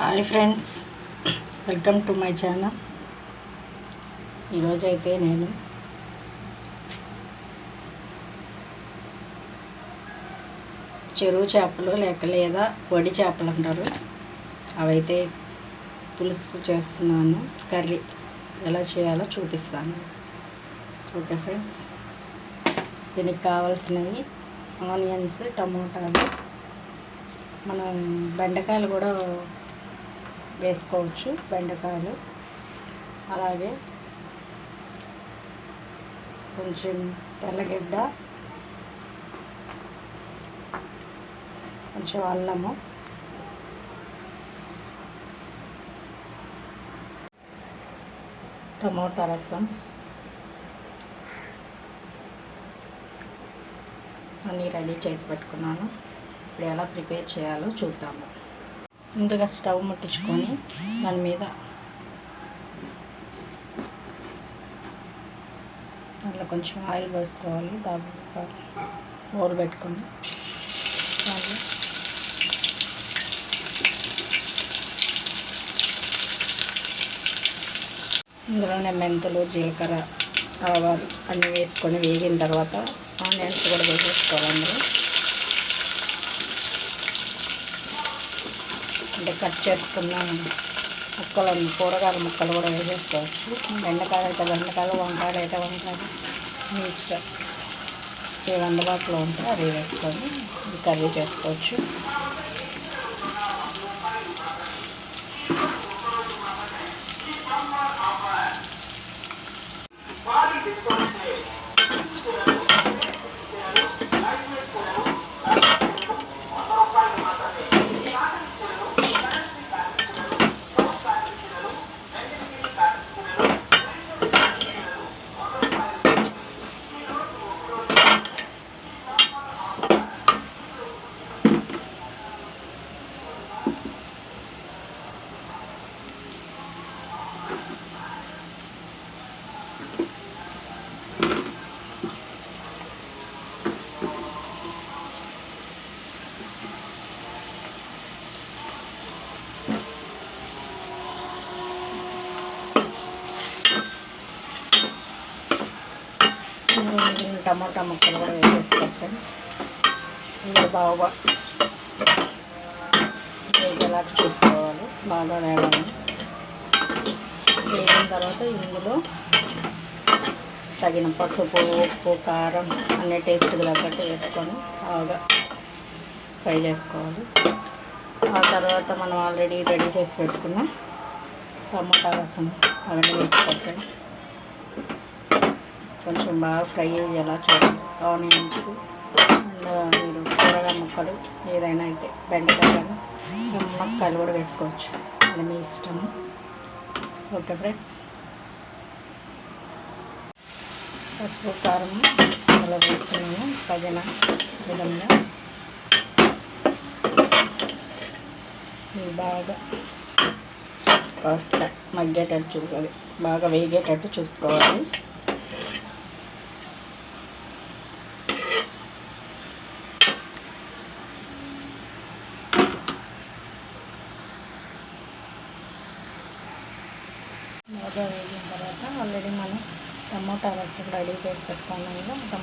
Hi friends welcome to my channel ఈరోజైతే నేను చెరువు చేపలు లేక లేదా వడి చేపలు అంటారు. అవైతే పులుసు చేస్తున్నాను. కర్రీ ఎలా చేయాలో చూపిస్తాను. ఓకే ఫ్రెండ్స్ దీనికి కావాల్సినవి ఆనియన్స్ టమోటాలు మనం బెండకాయలు కూడా వేసుకోవచ్చు బెండకాయలు. అలాగే కొంచెం తెల్లగడ్డ కొంచెం అల్లము. టమోటా రసం. అన్నీ రెడీ చేసి పెట్టుకున్నాను. ఇప్పుడు ఎలా ప్రిపేర్ చేయాలో చూద్దాము. ముందుగా స్టవ్ ముట్టించుకొని దాని మీద దాంట్లో కొంచెం ఆయిల్ వేసుకోవాలి దాంట్లో ఊరు పెట్టుకొని ఇందులోనే మెంతులు జీలకర్ర ఆవాలు అన్నీ వేసుకొని వేగిన తర్వాత ఆనియన్స్ కూడా వేసేసుకోవాలి అందులో. అంటే కట్ చేసుకున్న ముక్కలను కూరగాయల ముక్కలు కూడా వేసేసుకోవచ్చు బెండకాయలు అయితే బెండకాయలు వంకాయలు అయితే వంకాయలు. మీ ఇష్టం. అందుబాటులో ఉంటే అవి వేసుకొని కర్రీ చేసుకోవచ్చు. టమాటా ముక్కలు కూడా వేసేస్తాం ఫ్రెండ్స్ ఇంకా బాగా వేగేలా చూసుకోవాలి బాగా వేగాలి. వేగిన తర్వాత ఇందులో తగిన పసుపు ఉప్పు కారం అన్ని టేస్ట్కి తగ్గట్టు వేసుకొని బాగా ఫ్రై చేసుకోవాలి. ఆ తర్వాత మనం ఆల్రెడీ రెడీ చేసి పెట్టుకున్న టమాటా రసం అవన్నీ వేసుకోవాలి ఫ్రెండ్స్ కొంచెం బాగా ఫ్రై అయ్యేలా చూడండి ఆనియన్స్ మీరు కూరగాయ ముక్కలు ఏదైనా అయితే బెండకాయలు ముక్కలు కూడా వేసుకోవచ్చు. అది మీ ఇష్టం. Okay friends. పసుపు కారం అలా వేస్తున్నాము తగిన విధంగా. బాగా కాస్త మగ్గేటట్టు చూడాలి బాగా వేగేటట్టు చూసుకోవాలి. బాగా వేగిన తర్వాత ఆల్రెడీ మనం టమోటా రసం రెడీ చేసి పెట్టుకున్నాం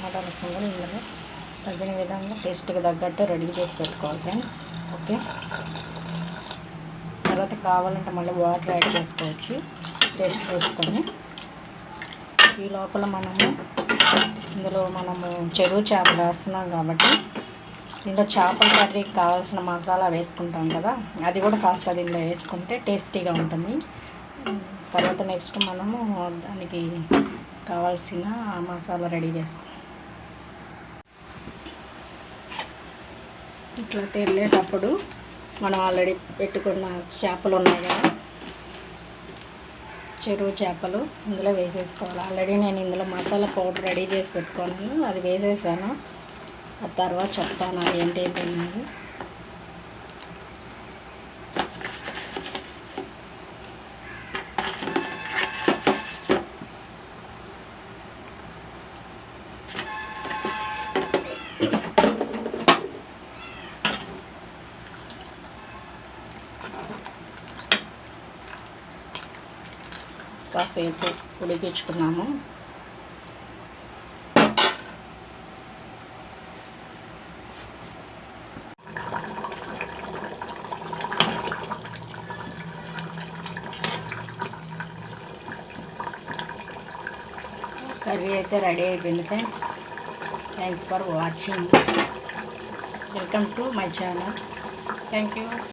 కదా రసం కూడా ఇందులో తగిన విధంగా టేస్ట్కి తగ్గట్టు రెడీ చేసి పెట్టుకోవాలి ఫ్రెండ్స్ ఓకే తర్వాత కావాలంటే మళ్ళీ వాటర్ యాడ్ చేసుకోవచ్చు. టేస్ట్ చూసుకొని. ఈ లోపల మనము ఇందులో మనము చెరువు చేపలు వేస్తున్నాం కాబట్టి దీంట్లో చేపల కర్రీకి కావాల్సిన మసాలా వేసుకుంటాం కదా అది కూడా కాస్త దీంట్లో వేసుకుంటే టేస్టీగా ఉంటుంది. తర్వాత నెక్స్ట్ మనము దానికి కావాల్సిన మసాలా రెడీ చేసుకుంటాం ఇట్లా తెల్లేటప్పుడు మనం ఆల్రెడీ పెట్టుకున్న చేపలు ఉన్నాయి కదా చెరువు చేపలు ఇందులో వేసేసుకోవాలి. ఆల్రెడీ నేను ఇందులో మసాలా పౌడర్ రెడీ చేసి పెట్టుకున్నాను. అది వేసేసాను. ఆ తర్వాత చెప్తాను అది ఏంటి ఏంటి కాసేపు ఉడికించుకున్నాము. కర్రీ అయితే రెడీ అయిపోయింది friends. Thanks for watching welcome to my channel thank you